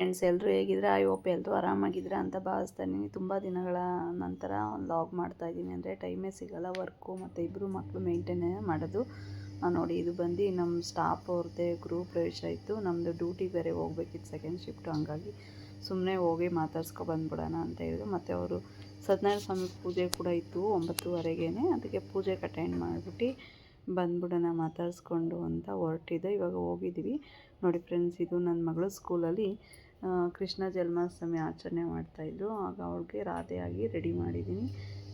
Friends ಎಲ್ಲರೂ ಹೇಗಿದ್ರೆ I hope ಎಲ್ಲರೂ ಆರಾಮಾಗಿದ್ರೆ ಅಂತ ಭಾವಿಸ್ತಾನೆ ತುಂಬ ದಿನಗಳ ನಂತರ ಲಾಗ್ ಮಾಡ್ತಾ ಇದ್ದೀನಿ ಅಂದರೆ ಟೈಮೇ ಸಿಗಲ್ಲ ವರ್ಕು ಮತ್ತು ಇಬ್ಬರು ಮಕ್ಕಳು ಮೇಂಟೈನ್ ಮಾಡೋದು. ನೋಡಿ, ಇದು ಬಂದು ನಮ್ಮ ಸ್ಟಾಫ್ ಅವ್ರದ್ದೇ ಗ್ರೂಪ್ ಪ್ರವೇಶ ಇತ್ತು ನಮ್ಮದು ಡ್ಯೂಟಿ ಬೇರೆ ಹೋಗ್ಬೇಕಿತ್ತು ಸೆಕೆಂಡ್ ಶಿಫ್ಟು ಹಂಗಾಗಿ ಸುಮ್ಮನೆ ಹೋಗಿ ಮಾತಾಡ್ಸ್ಕೊ ಬಂದ್ಬಿಡೋಣ ಅಂತ ಹೇಳಿದ್ರು. ಮತ್ತು ಅವರು ಸತ್ಯನಾರಾಯಣ ಸ್ವಾಮಿ ಪೂಜೆ ಕೂಡ ಇತ್ತು ಒಂಬತ್ತುವರೆಗೇ ಅದಕ್ಕೆ ಪೂಜೆಗೆ ಅಟೆಂಡ್ ಮಾಡಿಬಿಟ್ಟು ಬಂದ್ಬಿಡೋಣ, ಮಾತಾಡಿಸ್ಕೊಂಡು ಅಂತ ಹೊರಟಿದೆ ಇವಾಗ ಹೋಗಿದ್ದೀವಿ. ನೋಡಿ ಫ್ರೆಂಡ್ಸ್ ಇದು ನನ್ನ ಮಗಳು ಸ್ಕೂಲಲ್ಲಿ ಕೃಷ್ಣ ಜನ್ಮಾಷ್ಟಮಿ ಆಚರಣೆ ಮಾಡ್ತಾಯಿದ್ರು ಆಗ ಅವಳಿಗೆ ರಾಧೆಯಾಗಿ ರೆಡಿ ಮಾಡಿದ್ದೀನಿ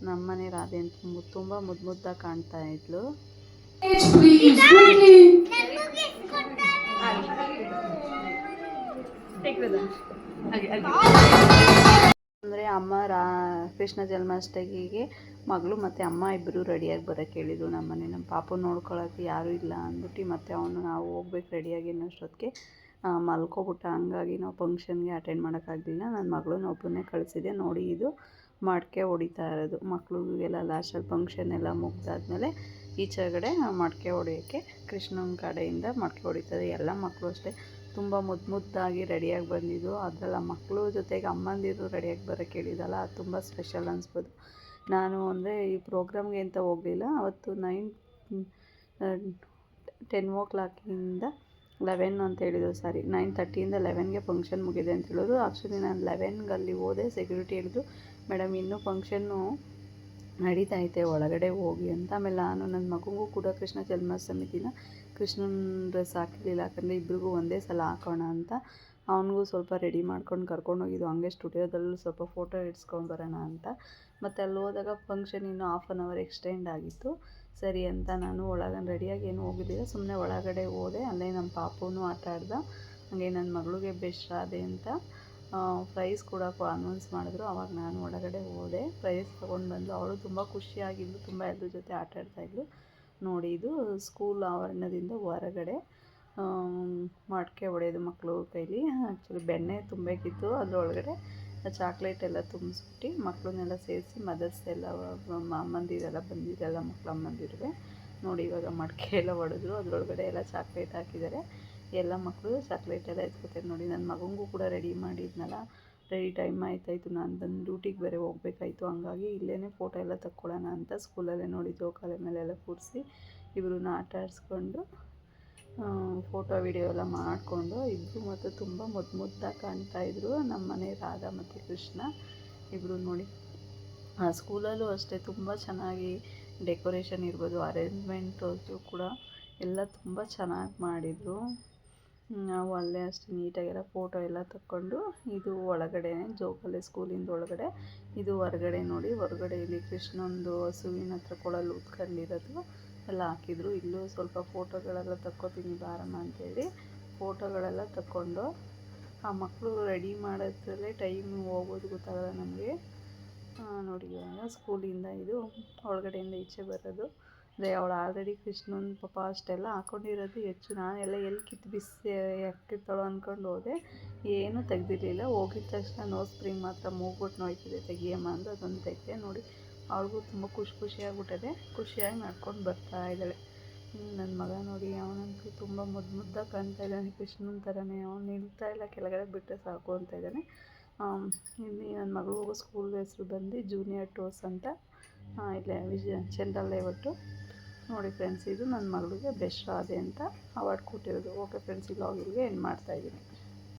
ನಮ್ಮನೆ ರಾಧೆ ಅಂತ ತುಂಬ ಮುದ್ದು ಮುದ್ದಾಗಿ ಕಾಣ್ತಾ ಇದ್ಲು. ಅಂದರೆ ಅಮ್ಮ ರಾ, ಕೃಷ್ಣ ಜನ್ಮಾಷ್ಟಮಿಗೆ ಮಗಳು ಮತ್ತು ಅಮ್ಮ ಇಬ್ಬರು ರೆಡಿಯಾಗಿ ಬರೋಕ್ಕೆ ಹೇಳಿದ್ರು ನಮ್ಮನೆ. ನಮ್ಮ ಪಾಪ ನೋಡ್ಕೊಳ್ಳೋಕೆ ಯಾರೂ ಇಲ್ಲ ಅಂದ್ಬಿಟ್ಟು ಮತ್ತೆ ಅವನು ನಾವು ಹೋಗ್ಬೇಕು ರೆಡಿಯಾಗಿ ಅನ್ನೋಷ್ಟೊತ್ತಿಗೆ ಮಲ್ಕೊಬಿಟ್ಟ ಹಂಗಾಗಿ ನಾವು ಫಂಕ್ಷನ್ಗೆ ಅಟೆಂಡ್ ಮಾಡೋಕ್ಕಾಗಲಿಲ್ಲ. ನನ್ನ ಮಗಳನ್ನ ಒಬ್ಬನೇ ಕಳಿಸಿದೆ ನೋಡಿ ಇದು ಮಡಕೆ ಹೊಡಿತಾ ಇರೋದು. ಮಕ್ಳಿಗೆಲ್ಲ ಲಾಸ್ಟಲ್ಲಿ ಫಂಕ್ಷನ್ ಎಲ್ಲ ಮುಗ್ದಾದ್ಮೇಲೆ ಈಚೆಗಡೆ ಮಡಕೆ ಹೊಡೆಯೋಕ್ಕೆ ಕೃಷ್ಣನ ಕಡೆಯಿಂದ ಮಡಕೆ ಹೊಡಿತಾರೆ ಎಲ್ಲ ಮಕ್ಕಳು ಅಷ್ಟೇ. ತುಂಬ ಮುದ್ದು ಮುದ್ದಾಗಿ ರೆಡಿಯಾಗಿ ಬಂದಿದ್ದು. ಅದರಲ್ಲ ಮಕ್ಕಳು ಜೊತೆಗೆ ಅಮ್ಮಂದಿರು ರೆಡಿಯಾಗಿ ಬರೋಕ್ಕೆ ಹೇಳಿದಲ್ಲ, ಅದು ತುಂಬ ಸ್ಪೆಷಲ್ ಅನಿಸ್ಬೋದು. ನಾನು ಅಂದರೆ ಈ ಪ್ರೋಗ್ರಾಮ್ಗೆ ಅಂತ ಹೋಗಲಿಲ್ಲ. ಅವತ್ತು ನೈನ್ ಟೆನ್ ಓ ಕ್ಲಾಕಿಂದ ಲೆವೆನ್ ಅಂತ ಹೇಳಿದ್ರು ಸಾರಿ ನೈನ್ ತರ್ಟಿಯಿಂದ ಲೆವೆನ್ಗೆ ಫಂಕ್ಷನ್ ಮುಗಿದೆ ಅಂತ ಹೇಳಿದ್ರು ಆ್ಯಕ್ಚುಲಿ ನಾನು ಲೆವೆನ್ಗೆ ಅಲ್ಲಿ ಹೋದೆ ಸೆಕ್ಯೂರಿಟಿ ಹೇಳಿದ್ರು ಮೇಡಮ್ ಇನ್ನೂ ಫಂಕ್ಷನ್ನು ನಡೀತಾ ಐತೆ, ಒಳಗಡೆ ಹೋಗಿ ಅಂತ. ಆಮೇಲೆ ನಾನು ನನ್ನ ಮಗುಗೂ ಕೂಡ ಕೃಷ್ಣ ಜನ್ಮಾಷ್ಟಮಿ ದಿನ ಕೃಷ್ಣನ ಡ್ರೆಸ್ ಹಾಕಿರಲಿಲ್ಲ ಯಾಕಂದರೆ ಇಬ್ರಿಗೂ ಒಂದೇ ಸಲ ಹಾಕೋಣ ಅಂತ ಅವನಿಗೂ ಸ್ವಲ್ಪ ರೆಡಿ ಮಾಡ್ಕೊಂಡು ಕರ್ಕೊಂಡೋಗಿದ್ದು ಹಂಗೆ ಸ್ಟುಡಿಯೋದಲ್ಲೂ ಸ್ವಲ್ಪ ಫೋಟೋ ಇಡ್ಸ್ಕೊಂಡು ಬರೋಣ ಅಂತ. ಮತ್ತು ಅಲ್ಲಿ ಹೋದಾಗ ಫಂಕ್ಷನ್ ಇನ್ನೂ ಹಾಫ್ ಆನ್ ಅವರ್ ಎಕ್ಸ್ಟೆಂಡ್ ಆಗಿತ್ತು. ಸರಿ ಅಂತ ನಾನು ಒಳಗೆ ರೆಡಿಯಾಗಿ ಏನು ಹೋಗಿದ್ದಿಲ್ಲ ಸುಮ್ಮನೆ ಒಳಗಡೆ ಹೋದೆ. ಅಲ್ಲೇ ನಮ್ಮ ಪಾಪುನೂ ಆಟ ಆಡ್ದ. ಹಾಗೆ ನನ್ನ ಮಗಳಿಗೆ ಬೆಸ್ಟ್ ಆದೆ ಅಂತ ಪ್ರೈಸ್ ಕೂಡ ಅನೌನ್ಸ್ ಮಾಡಿದ್ರು. ಅವಾಗ ನಾನು ಒಳಗಡೆ ಹೋದೆ. ಪ್ರೈಸ್ ತೊಗೊಂಡು ಬಂದು ಅವಳು ತುಂಬ ಖುಷಿಯಾಗಿದ್ಲು, ತುಂಬ ಎಲ್ಲರ ಜೊತೆ ಆಟ ಆಡ್ತಾಯಿದ್ಲು ನೋಡಿ, ಇದು ಸ್ಕೂಲ್ ಆವರಣದಿಂದ ಹೊರಗಡೆ ಮಡಕೆ ಹೊಡೆಯೋದು ಮಕ್ಕಳು ಕೈಲಿ. ಆ್ಯಕ್ಚುಲಿ ಬೆಣ್ಣೆ ತುಂಬಬೇಕಿತ್ತು ಅದರೊಳಗಡೆ. ಚಾಕ್ಲೇಟ್ ಎಲ್ಲ ತುಂಬಿಸ್ಬಿಟ್ಟು ಮಕ್ಕಳನ್ನೆಲ್ಲ ಸೇರಿಸಿ ಮದರ್ಸ್ ಎಲ್ಲ, ಅಮ್ಮಂದಿರೆಲ್ಲ ಬಂದಿದ್ದೆಲ್ಲ ಮಕ್ಕಳು ಅಮ್ಮಂದಿರುವೆ. ನೋಡಿ ಇವಾಗ ಮಡಕೆ ಎಲ್ಲ ಹೊಡೆದ್ರು ಅದರೊಳಗಡೆ ಎಲ್ಲ ಚಾಕ್ಲೇಟ್ ಹಾಕಿದ್ದಾರೆ. ಎಲ್ಲ ಮಕ್ಕಳು ಚಾಕ್ಲೇಟ್ ಎಲ್ಲ ಎತ್ಕೋತಾರೆ. ನೋಡಿ ನನ್ನ ಮಗನಿಗೂ ಕೂಡ ರೆಡಿ ಮಾಡಿದ್ನಲ್ಲ. ರೆಡಿ ಟೈಮ್ ಆಯ್ತಾಯಿತು. ನಾನು ಬಂದು ಡ್ಯೂಟಿಗೆ ಬೇರೆ ಹೋಗ್ಬೇಕಾಯ್ತು. ಹಂಗಾಗಿ ಇಲ್ಲೇ ಫೋಟೋ ಎಲ್ಲ ತಕ್ಕೊಳ್ಳೋಣ ಅಂತ ಸ್ಕೂಲಲ್ಲೇ ನೋಡಿ ಜೋಕಾಲೆ ಮೇಲೆಲ್ಲ ಕೂರಿಸಿ ಇವ್ರನ್ನ ಆಟ ಆಡಿಸ್ಕೊಂಡು ಫೋಟೋ ವಿಡಿಯೋ ಎಲ್ಲ ಮಾಡಿಕೊಂಡು ಇಬ್ಬರು ಮತ್ತು ತುಂಬ ಮುದ್ದು ಮುದ್ದಾಗಿ ಕಾಣ್ತಾಯಿದ್ರು ನಮ್ಮ ಮನೆ ರಾಧಾ ಮತ್ತು ಕೃಷ್ಣ ಇಬ್ಬರು ನೋಡಿ. ಆ ಸ್ಕೂಲಲ್ಲೂ ಅಷ್ಟೇ ತುಂಬ ಚೆನ್ನಾಗಿ ಡೆಕೋರೇಷನ್ ಇರ್ಬೋದು ಅರೇಂಜ್ಮೆಂಟು ಕೂಡ ಎಲ್ಲ ತುಂಬ ಚೆನ್ನಾಗಿ ಮಾಡಿದರು. ನಾವು ಅಲ್ಲೇ ಅಷ್ಟೇ ನೀಟಾಗೆಲ್ಲ ಫೋಟೋ ಎಲ್ಲ ತಕ್ಕೊಂಡು ಇದು ಒಳಗಡೆ, ಜೋಕಾಲಿ ಸ್ಕೂಲಿಂದ ಒಳಗಡೆ, ಇದು ಹೊರಗಡೆ ನೋಡಿ ಹೊರಗಡೆ ಇಲ್ಲಿ ಕೃಷ್ಣಂದು ಹಸುವಿನ ಹತ್ರ ಕೊಳಲು ಊದ್ಕೊಂಡಿರೋದು ಎಲ್ಲ ಹಾಕಿದ್ರು. ಇಲ್ಲೂ ಸ್ವಲ್ಪ ಫೋಟೋಗಳೆಲ್ಲ ತಕ್ಕೋತೀನಿ ಬಾರಮ್ಮ ಅಂತೇಳಿ. ಫೋಟೋಗಳೆಲ್ಲ ತಕ್ಕೊಂಡು ಆ ಮಕ್ಕಳು ರೆಡಿ ಮಾಡೋದ್ರಲ್ಲೇ ಟೈಮ್ ಹೋಗೋದು ಗೊತ್ತಾಗಲ್ಲ ನಮಗೆ. ನೋಡಿ ಇವಾಗ ಸ್ಕೂಲಿಂದ ಇದು ಒಳಗಡೆಯಿಂದ ಈಚೆ ಬರೋದು. ಅಂದರೆ ಅವಳು ಆಲ್ರೆಡಿ ಕೃಷ್ಣನ ಪಾಪ ಅಷ್ಟೆಲ್ಲ ಹಾಕೊಂಡಿರೋದು ಹೆಚ್ಚು. ನಾನೆಲ್ಲ ಎಲ್ಲಿ ಕಿತ್ತು ಬಿಸಿ ಹಾಕಿರ್ತಾಳೋ ಅಂದ್ಕೊಂಡು ಹೋದೆ. ಏನೂ ತೆಗ್ದಿರಲಿಲ್ಲ. ಹೋಗಿದ ತಕ್ಷಣ ನೋ ಸ್ಪ್ರಿಂಗ್ ಮಾತ್ರ ಮೂಗ್ಬಿಟ್ಟು ನೋಯ್ತಿದೆ ತೆಗಿಯಮ್ಮ ಅಂದು ಅದೊಂದು ತೆಗೆದೆ ನೋಡಿ. ಅವ್ಳಿಗೂ ತುಂಬ ಖುಷಿ ಖುಷಿಯಾಗಿಬಿಟ್ಟಿದೆ. ಖುಷಿಯಾಗಿ ನಡ್ಕೊಂಡು ಬರ್ತಾ ಇದ್ದಾಳೆ. ನನ್ನ ಮಗ ನೋಡಿ, ಅವನಂತೂ ತುಂಬ ಮುದ್ದು ಮುದ್ದಾಗಿ ಕಾಣ್ತಾ ಇದ್ದಾನೆ. ಕೃಷ್ಣನ ಥರನೇ ಅವ್ನು ನಿಲ್ತಾ ಇಲ್ಲ, ಕೆಳಗಡೆ ಬಿಟ್ಟರೆ ಸಾಕು ಅಂತ ಇದ್ದಾನೆ. ಇಲ್ಲಿ ನನ್ನ ಮಗಳು ಹೋಗೋ ಸ್ಕೂಲ್ ಹೆಸರು ಬಂದು ಜೂನಿಯರ್ ಟೋರ್ಸ್ ಅಂತ ಇಲ್ಲೇ ವಿಜಯ ಚಂದಲ್ ಲೇಔಟು ನೋಡಿ ಫ್ರೆಂಡ್ಸ್ ಇದು ನನ್ನ ಮಗಳಿಗೆ ಬೆಸ್ಟ್ ರಾಧೆ ಅಂತ ಅವಾರ್ಡ್ ಕೊಟ್ಟಿರೋದು. ಓಕೆ ಫ್ರೆಂಡ್ಸ್ ಇಲ್ಲಿ ಲಾಗ್ ಇಲ್ಲಿಗೆ ಏನು ಮಾಡ್ತಾಯಿದ್ದೀನಿ